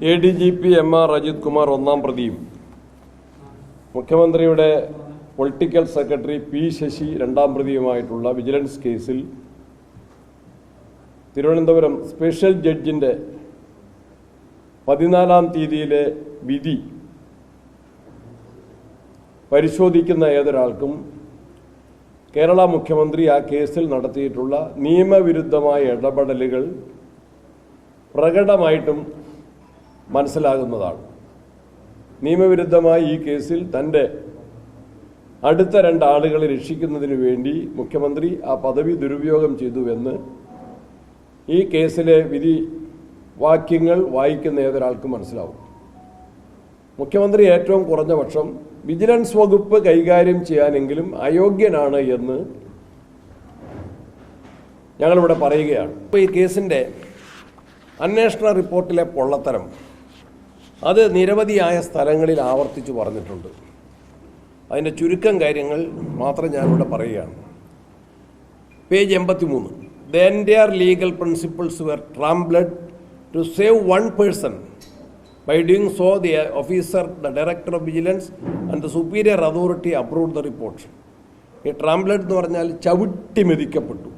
A D G P M R Ajith Kumar ഒന്നാം പ്രതിയും. മുഖ്യമന്ത്രിയുടെ പൊളിറ്റിക്കൽ സെക്രട്ടറി പി ശശി രണ്ടാം പ്രതിയുമായിട്ടുള്ള വിജിലൻസ് കേസിൽ തിരുവനന്തപുരം സ്പെഷ്യൽ ജഡ്ജിന്റെ പതിനാലാം തീയതിയിലെ വിധി പരിശോധിക്കുന്ന ഏതൊരാൾക്കും കേരള മുഖ്യമന്ത്രി ആ കേസിൽ നടത്തിയിട്ടുള്ള നിയമവിരുദ്ധമായ ഇടപെടലുകൾ പ്രകടമായിട്ടും മനസ്സിലാകുന്നതാണ്. നിയമവിരുദ്ധമായി ഈ കേസിൽ തന്റെ അടുത്ത രണ്ടാളുകളെ രക്ഷിക്കുന്നതിന് വേണ്ടി മുഖ്യമന്ത്രി ആ പദവി ദുരുപയോഗം ചെയ്തുവെന്ന് ഈ കേസിലെ വിധി വാക്യങ്ങൾ വായിക്കുന്ന ഏതൊരാൾക്കും മനസ്സിലാവും? മുഖ്യമന്ത്രി ഏറ്റവും കുറഞ്ഞ പക്ഷം വിജിലൻസ് വകുപ്പ് കൈകാര്യം ചെയ്യാനെങ്കിലും അയോഗ്യനാണ് എന്ന് ഞങ്ങളിവിടെ പറയുകയാണ്. ഇപ്പോൾ ഈ കേസിന്റെ അന്വേഷണ റിപ്പോർട്ടിലെ പൊള്ളത്തരം അത് നിരവധിയായ സ്ഥലങ്ങളിൽ ആവർത്തിച്ചു പറഞ്ഞിട്ടുണ്ട്. അതിന്റെ ചുരുക്കം കാര്യങ്ങൾ മാത്രം ഞാനിവിടെ പറയുകയാണ്. പേജ് എൺപത്തി മൂന്ന് the entire legal principles were trampled to save one person by doing so the officer the director of vigilance and the superior authority approve the report. ഈ ട്രാംബ്ലഡ് എന്ന് പറഞ്ഞാൽ ചവിട്ടി മെതിക്കപ്പെട്ടു.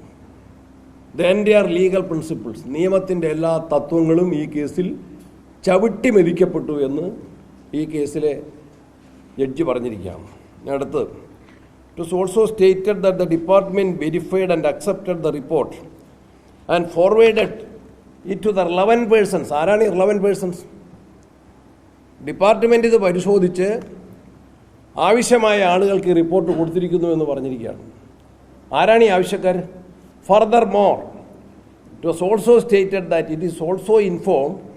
ദ എന്റയർ ലീഗൽ പ്രിൻസിപ്പിൾസ് നിയമത്തിന്റെ എല്ലാ തത്വങ്ങളും ഈ കേസിൽ ചവിട്ടി മെതിക്കപ്പെട്ടു എന്ന് ഈ കേസിലെ ജഡ്ജി പറഞ്ഞിരിക്കുകയാണ്. അടുത്ത് it was also stated that the department verified and accepted the report and forwarded it to the relevant persons ആരാണ് ഈ റിലവൻ പേഴ്സൺസ് ഡിപ്പാർട്ട്മെന്റ് ഇത് പരിശോധിച്ച് ആവശ്യമായ ആളുകൾക്ക് ഈ റിപ്പോർട്ട് കൊടുത്തിരിക്കുന്നു എന്ന് പറഞ്ഞിരിക്കുകയാണ്. ആരാണ് ഈ ആവശ്യക്കാർ? Further more it was also stated that it is also inform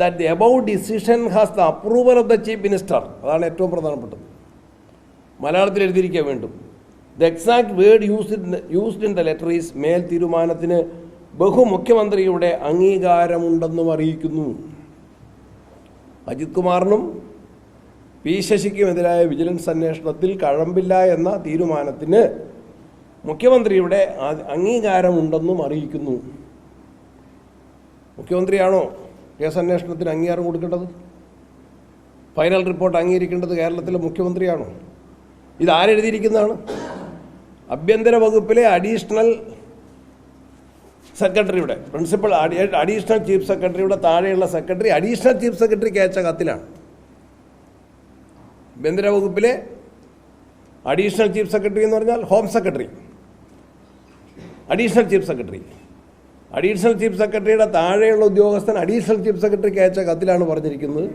that the about decision has the approval of the chief minister അതാണ് ഏറ്റവും പ്രധാനപ്പെട്ടത്. മലയാളത്തിൽ എഴുതിയിരിക്കുക വീണ്ടും the exact word used used in the letter is മേൽ തീരുമാനത്തിന് ബഹുമുഖ്യമന്ത്രിയുടെ അംഗീകാരമുണ്ടെന്നും അറിയിക്കുന്നു. അജിത് കുമാറിനും പി ശശിക്കുമെതിരായ വിജിലൻസ് അന്വേഷണത്തിൽ കഴമ്പില്ല എന്ന തീരുമാനത്തിന് മുഖ്യമന്ത്രിയുടെ അംഗീകാരമുണ്ടെന്നും അറിയിക്കുന്നു. മുഖ്യമന്ത്രിയാണോ? കേസ് അന്വേഷണത്തിന് അംഗീകാരം കൊടുക്കേണ്ടത്? ഫൈനൽ റിപ്പോർട്ട് അംഗീകരിക്കേണ്ടത് കേരളത്തിലെ മുഖ്യമന്ത്രിയാണോ? ഇതാരെഴുതിയിരിക്കുന്നതാണ് ആഭ്യന്തര വകുപ്പിലെ അഡീഷണൽ സെക്രട്ടറിയുടെ പ്രിൻസിപ്പൽ അഡീഷണൽ ചീഫ് സെക്രട്ടറിയുടെ താഴെയുള്ള സെക്രട്ടറി അഡീഷണൽ ചീഫ് സെക്രട്ടറിക്ക് അയച്ച കത്തിലാണ്. ആഭ്യന്തര വകുപ്പിലെ അഡീഷണൽ ചീഫ് സെക്രട്ടറി എന്ന് പറഞ്ഞാൽ home secretary additional chief secretary additional chief സെക്രട്ടറിയുടെ താഴെയുള്ള ഉദ്യോഗസ്ഥൻ അഡീഷണൽ ചീഫ് സെക്രട്ടറിക്ക് അയച്ച കത്തിലാണ് പറഞ്ഞിരിക്കുന്നത്.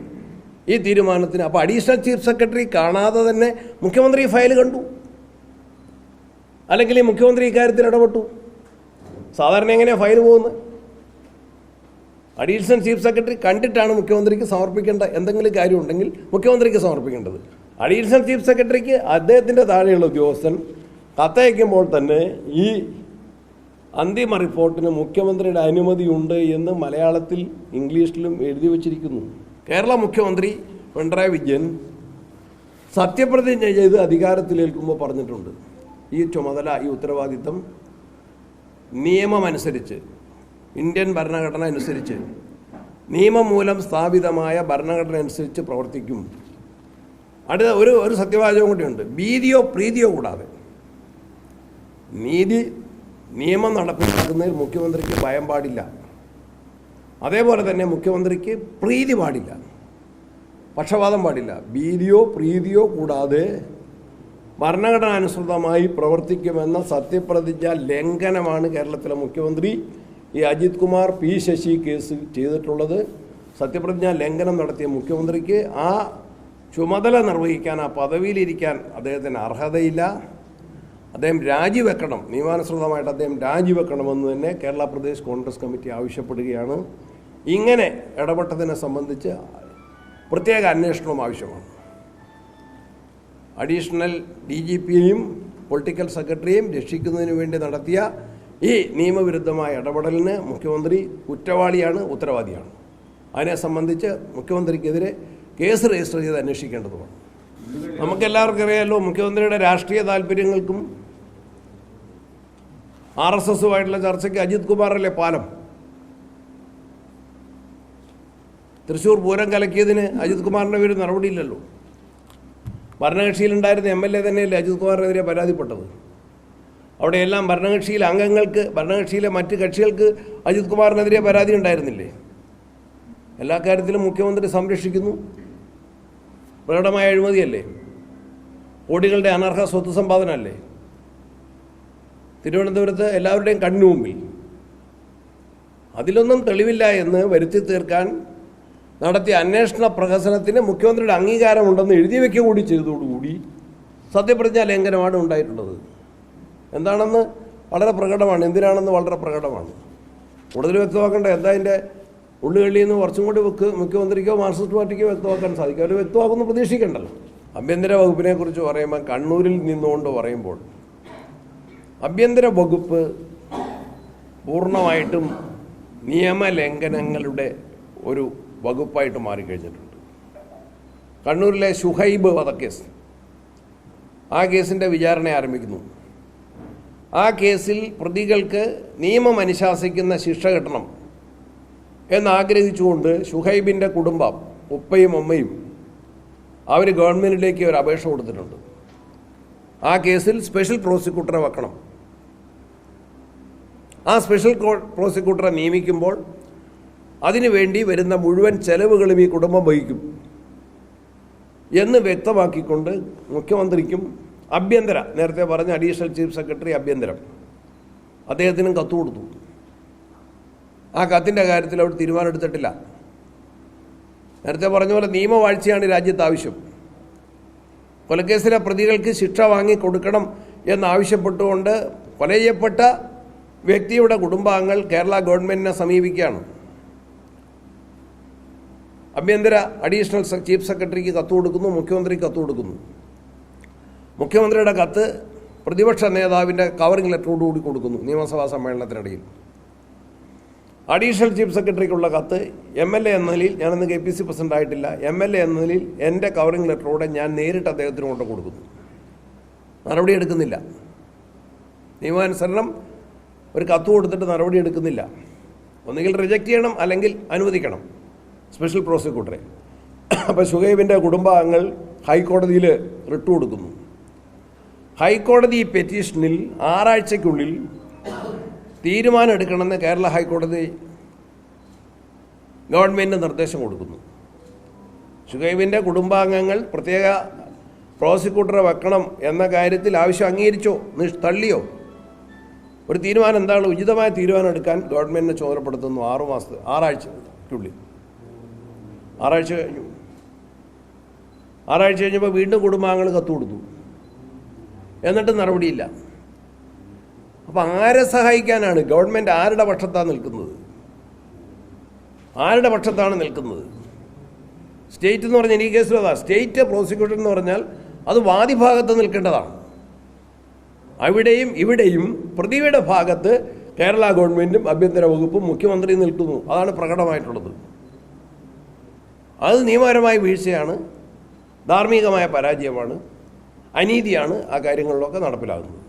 ഈ തീരുമാനത്തിന് അപ്പോൾ അഡീഷണൽ ചീഫ് സെക്രട്ടറി കാണാതെ തന്നെ മുഖ്യമന്ത്രി ഫയൽ കണ്ടു? അല്ലെങ്കിൽ ഈ മുഖ്യമന്ത്രി ഇക്കാര്യത്തിൽ ഇടപെട്ടു? സാധാരണ എങ്ങനെയാണ് ഫയൽ പോകുന്നത്? അഡീഷണൽ ചീഫ് സെക്രട്ടറി കണ്ടിട്ടാണ് മുഖ്യമന്ത്രിക്ക് സമർപ്പിക്കേണ്ട എന്തെങ്കിലും കാര്യമുണ്ടെങ്കിൽ മുഖ്യമന്ത്രിക്ക് സമർപ്പിക്കേണ്ടത്. അഡീഷണൽ ചീഫ് സെക്രട്ടറിക്ക് അദ്ദേഹത്തിന്റെ താഴെയുള്ള ഉദ്യോഗസ്ഥൻ കത്തയക്കുമ്പോൾ തന്നെ ഈ അന്തിമ റിപ്പോർട്ടിന് മുഖ്യമന്ത്രിയുടെ അനുമതിയുണ്ട് എന്ന് മലയാളത്തിൽ ഇംഗ്ലീഷിലും എഴുതി വച്ചിരിക്കുന്നു. കേരള മുഖ്യമന്ത്രി പിണറായി വിജയൻ സത്യപ്രതിജ്ഞ ചെയ്ത് അധികാരത്തിലേൽക്കുമ്പോൾ പറഞ്ഞിട്ടുണ്ട്. ഈ ചുമതല ഈ ഉത്തരവാദിത്തം നിയമമനുസരിച്ച് ഇന്ത്യൻ ഭരണഘടന അനുസരിച്ച് നിയമം മൂലം സ്ഥാപിതമായ ഭരണഘടന അനുസരിച്ച് പ്രവർത്തിക്കും. അടുത്ത ഒരു ഒരു സത്യവാചകം കൂടിയുണ്ട്. ഭീതിയോ പ്രീതിയോ കൂടാതെ. നീതി നിയമം നടപ്പിലാക്കുന്നതിൽ മുഖ്യമന്ത്രിക്ക് ഭയം പാടില്ല. അതേപോലെ തന്നെ മുഖ്യമന്ത്രിക്ക് പ്രീതി പാടില്ല. പക്ഷപാതം പാടില്ല. ഭീതിയോ പ്രീതിയോ കൂടാതെ ഭരണഘടനാനുസൃതമായി പ്രവർത്തിക്കുമെന്ന സത്യപ്രതിജ്ഞ ലംഘനമാണ് കേരളത്തിലെ മുഖ്യമന്ത്രി ഈ അജിത് കുമാർ പി ശശി കേസ് ചെയ്തിട്ടുള്ളത്. സത്യപ്രതിജ്ഞ ലംഘനം നടത്തിയ മുഖ്യമന്ത്രിക്ക് ആ ചുമതല നിർവഹിക്കാൻ ആ പദവിയിലിരിക്കാൻ അദ്ദേഹത്തിന് അർഹതയില്ല. അദ്ദേഹം രാജിവെക്കണം. നിയമാനുസൃതമായിട്ട് അദ്ദേഹം രാജിവെക്കണമെന്ന് തന്നെ കേരള പ്രദേശ് കോൺഗ്രസ് കമ്മിറ്റി ആവശ്യപ്പെടുകയാണ്. ഇങ്ങനെ ഇടപെട്ടതിനെ സംബന്ധിച്ച് പ്രത്യേക അന്വേഷണവും ആവശ്യമാണ്. അഡീഷണൽ ഡി ജി പിയെയും പൊളിറ്റിക്കൽ സെക്രട്ടറിയെയും രക്ഷിക്കുന്നതിന് വേണ്ടി നടത്തിയ ഈ നിയമവിരുദ്ധമായ ഇടപെടലിന് മുഖ്യമന്ത്രി കുറ്റവാളിയാണ് ഉത്തരവാദിയാണ്. അതിനെ സംബന്ധിച്ച് മുഖ്യമന്ത്രിക്കെതിരെ കേസ് രജിസ്റ്റർ ചെയ്ത് അന്വേഷിക്കേണ്ടതുമാണ്. നമുക്കെല്ലാവർക്കും അറിയാമല്ലോ മുഖ്യമന്ത്രിയുടെ രാഷ്ട്രീയ താല്പര്യങ്ങൾക്കും ആർ എസ് എസുമായിട്ടുള്ള ചർച്ചയ്ക്ക് അജിത് കുമാറല്ലേ പാലം? തൃശ്ശൂർ പൂരം കലക്കിയതിന് അജിത് കുമാറിന്റെ പേര് നടപടിയില്ലല്ലോ ഭരണകക്ഷിയിലുണ്ടായിരുന്ന എം എൽ എ തന്നെയല്ലേ അജിത് കുമാറിനെതിരെ പരാതിപ്പെട്ടത്. അവിടെയെല്ലാം ഭരണകക്ഷിയിലെ അംഗങ്ങൾക്ക് ഭരണകക്ഷിയിലെ മറ്റ് കക്ഷികൾക്ക് അജിത് കുമാറിനെതിരെ പരാതി ഉണ്ടായിരുന്നില്ലേ? എല്ലാ കാര്യത്തിലും മുഖ്യമന്ത്രി സംരക്ഷിക്കുന്നു. പ്രകടമായ അഴിമതിയല്ലേ? കോടികളുടെ അനർഹ സ്വത്ത് സമ്പാദന അല്ലേ തിരുവനന്തപുരത്ത് എല്ലാവരുടെയും കണ്ണു മുമ്പിൽ. അതിലൊന്നും തെളിവില്ല എന്ന് വരുത്തി തീർക്കാൻ നടത്തിയ അന്വേഷണ പ്രഹസനത്തിന് മുഖ്യമന്ത്രിയുടെ അംഗീകാരമുണ്ടെന്ന് എഴുതി വയ്ക്കുക കൂടി ചെയ്തതോടുകൂടി സത്യപ്രതിജ്ഞ ലംഘനമാണ് ഉണ്ടായിട്ടുള്ളത്. എന്താണെന്ന് വളരെ പ്രകടമാണ്. എന്തിനാണെന്ന് വളരെ പ്രകടമാണ്. കൂടുതൽ വ്യക്തമാക്കേണ്ട എന്താ അതിന്റെ ഉള്ളുകളിൽ നിന്ന് കുറച്ചും കൂടി വെക്ക് മുഖ്യമന്ത്രിക്കോ മാർക്സിസ്റ്റ് പാർട്ടിക്കോ വ്യക്തമാക്കാൻ സാധിക്കും. അവർ വ്യക്തമാക്കുമെന്ന് പ്രതീക്ഷിക്കേണ്ടല്ലോ. ആഭ്യന്തര വകുപ്പിനെ കുറിച്ച് പറയുമ്പോൾ കണ്ണൂരിൽ നിന്നുകൊണ്ട് പറയുമ്പോൾ ആഭ്യന്തര വകുപ്പ് പൂർണമായിട്ടും നിയമലംഘനങ്ങളുടെ ഒരു വകുപ്പായിട്ട് മാറിക്കഴിഞ്ഞിട്ടുണ്ട്. കണ്ണൂരിലെ ഷുഹൈബ് വധക്കേസ് ആ കേസിന്റെ വിചാരണ ആരംഭിക്കുന്നു. ആ കേസിൽ പ്രതികൾക്ക് നിയമം അനുശാസിക്കുന്ന ശിക്ഷ കിട്ടണം എന്നാഗ്രഹിച്ചുകൊണ്ട് ഷുഹൈബിന്റെ കുടുംബം ഉപ്പയും അമ്മയും അവർ ഗവൺമെന്റിലേക്ക് ഒരു അപേക്ഷ കൊടുത്തിട്ടുണ്ട്. ആ കേസിൽ സ്പെഷ്യൽ പ്രോസിക്യൂട്ടറെ വെക്കണം. ആ സ്പെഷ്യൽ പ്രോസിക്യൂട്ടറെ നിയമിക്കുമ്പോൾ അതിനുവേണ്ടി വരുന്ന മുഴുവൻ ചെലവുകളും ഈ കുടുംബം വഹിക്കും എന്ന് വ്യക്തമാക്കിക്കൊണ്ട് മുഖ്യമന്ത്രിക്കും ആഭ്യന്തര നേരത്തെ പറഞ്ഞ അഡീഷണൽ ചീഫ് സെക്രട്ടറി ആഭ്യന്തരം അദ്ദേഹത്തിനും കത്ത് കൊടുത്തു. ആ കത്തിന്റെ കാര്യത്തിൽ അവർ തീരുമാനമെടുത്തിട്ടില്ല നേരത്തെ പറഞ്ഞ പോലെ നിയമവാഴ്ചയാണ് രാജ്യത്ത് ആവശ്യം. കൊലക്കേസിലെ പ്രതികൾക്ക് ശിക്ഷ വാങ്ങി കൊടുക്കണം എന്നാവശ്യപ്പെട്ടുകൊണ്ട് കൊല ചെയ്യപ്പെട്ട വ്യക്തിയുടെ കുടുംബാംഗങ്ങൾ കേരള ഗവൺമെന്റിനെ സമീപിക്കുകയാണ്. ആഭ്യന്തര അഡീഷണൽ ചീഫ് സെക്രട്ടറിക്ക് കത്ത് കൊടുക്കുന്നു മുഖ്യമന്ത്രിക്ക് കത്ത് കൊടുക്കുന്നു. മുഖ്യമന്ത്രിയുടെ കത്ത് പ്രതിപക്ഷ നേതാവിന്റെ കവറിംഗ് ലെറ്ററോടുകൂടി കൊടുക്കുന്നു നിയമസഭാ സമ്മേളനത്തിനിടയിൽ. അഡീഷണൽ ചീഫ് സെക്രട്ടറിക്കുള്ള കത്ത് എം എൽ എ എന്ന നിലയിൽ ഞാനിന്ന് കെ പി സി പ്രസിഡന്റ് ആയിട്ടില്ല എം എൽ എ എന്ന നിലയിൽ എന്റെ കവറിംഗ് ലെറ്ററോടെ ഞാൻ നേരിട്ട് അദ്ദേഹത്തിന് കൊണ്ട് കൊടുക്കുന്നു. നടപടി എടുക്കുന്നില്ല. നിയമാനുസരണം ഒരു കത്ത് കൊടുത്തിട്ട് നടപടി എടുക്കുന്നില്ല. ഒന്നുകിൽ റിജക്റ്റ് ചെയ്യണം അല്ലെങ്കിൽ അനുവദിക്കണം. സ്പെഷ്യൽ പ്രോസിക്യൂട്ടറെ അപ്പോൾ ഷുഹൈബിന്റെ കുടുംബാംഗങ്ങൾ ഹൈക്കോടതിയിൽ റിട്ട് കൊടുക്കുന്നു. ഹൈക്കോടതി പെറ്റീഷനിൽ ആറാഴ്ചയ്ക്കുള്ളിൽ തീരുമാനം എടുക്കണമെന്ന് കേരള ഹൈക്കോടതി ഗവൺമെന്റ് നിർദ്ദേശം കൊടുക്കുന്നു. ഷുഹൈബിന്റെ കുടുംബാംഗങ്ങൾ പ്രത്യേക പ്രോസിക്യൂട്ടറെ വെക്കണം എന്ന കാര്യത്തിൽ ആവശ്യം അംഗീകരിച്ചോ? തള്ളിയോ? ഒരു തീരുമാനം എന്താണ്? ഉചിതമായ തീരുമാനം എടുക്കാൻ ഗവൺമെന്റിനെ ചുമതലപ്പെടുത്തുന്നു ആറു മാസത്തെ ആറാഴ്ചയ്ക്കുള്ളിൽ ആറാഴ്ച കഴിഞ്ഞു. ആറാഴ്ച കഴിഞ്ഞപ്പോൾ വീണ്ടും കുടുംബാംഗങ്ങൾ കത്ത് കൊടുത്തു. എന്നിട്ട് നടപടിയില്ല. അപ്പം ആരെ സഹായിക്കാനാണ്? ഗവൺമെന്റ് ആരുടെ പക്ഷത്താണ് നിൽക്കുന്നത്? ആരുടെ പക്ഷത്താണ് നിൽക്കുന്നത്? സ്റ്റേറ്റ് എന്ന് പറഞ്ഞാൽ എനിക്ക് കേസിൽ സ്റ്റേറ്റ് പ്രോസിക്യൂട്ടർ എന്ന് പറഞ്ഞാൽ അത് വാദിഭാഗത്ത് നിൽക്കേണ്ടതാണ്. അവിടെയും ഇവിടെയും പ്രതിയുടെ ഭാഗത്ത് കേരള ഗവൺമെന്റും ആഭ്യന്തര വകുപ്പും മുഖ്യമന്ത്രി നിൽക്കുന്നു. അതാണ് പ്രകടമായിട്ടുള്ളത്. അത് നിയമപരമായ വീഴ്ചയാണ് ധാർമ്മികമായ പരാജയമാണ് അനീതിയാണ് ആ കാര്യങ്ങളിലൊക്കെ നടപ്പിലാകുന്നത്.